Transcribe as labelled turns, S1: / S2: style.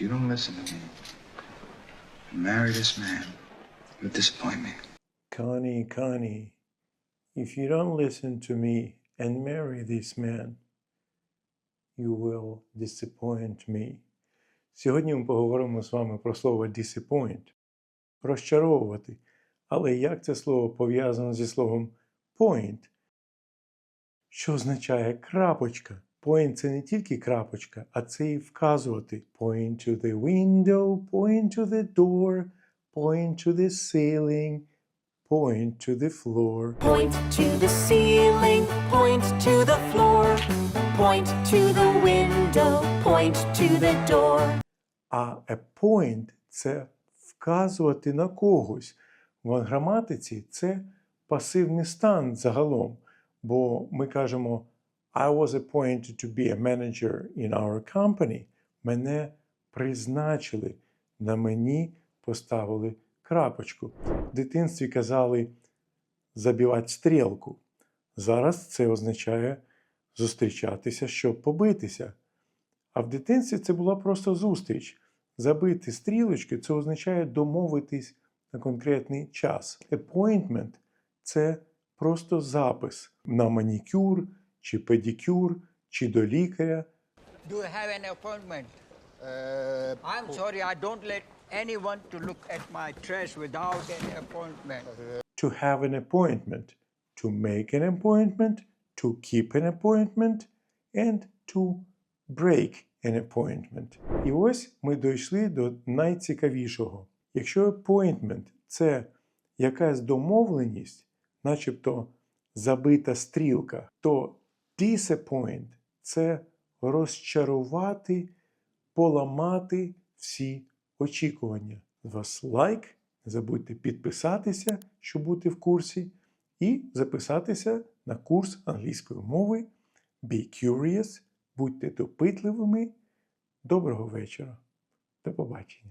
S1: You don't listen to me marry this man, you'll disappoint me.
S2: Connie, Connie, if you don't listen to me and marry this man, you will disappoint me. Сьогодні ми поговоримо з вами про слово disappoint – розчаровувати. Але як це слово пов'язано зі словом point, що означає крапочка? Point – це не тільки крапочка, а це і вказувати. Point to the window, point to the door, point to the ceiling, point to the floor.
S3: Point to the ceiling, point to the floor, point to the window, point to the door.
S2: А a point – це вказувати на когось. В граматиці це пасивний стан загалом. Бо ми кажемо I was appointed to be a manager in our company. Мене призначили, на мені поставили крапочку. В дитинстві казали забивати стрілку. Зараз це означає зустрічатися, щоб побитися. А в дитинстві це була просто зустріч. Забити стрілочки це означає домовитись на конкретний час. Appointment – це просто запис на манікюр, чи педикюр, чи до лікаря.
S4: Do you have an appointment?
S5: Uh,
S4: I'm sorry, I don't let anyone to look at my trash without an appointment.
S2: To have an appointment, to make an appointment, to keep an appointment, and to break an appointment. І ось ми дійшли до найцікавішого. Якщо appointment – це якась домовленість, начебто забита стрілка, то disappoint – це розчарувати, поламати всі очікування. З вас лайк, не забудьте підписатися, щоб бути в курсі, і записатися на курс англійської мови. Be curious, будьте допитливими. Доброго вечора. До побачення.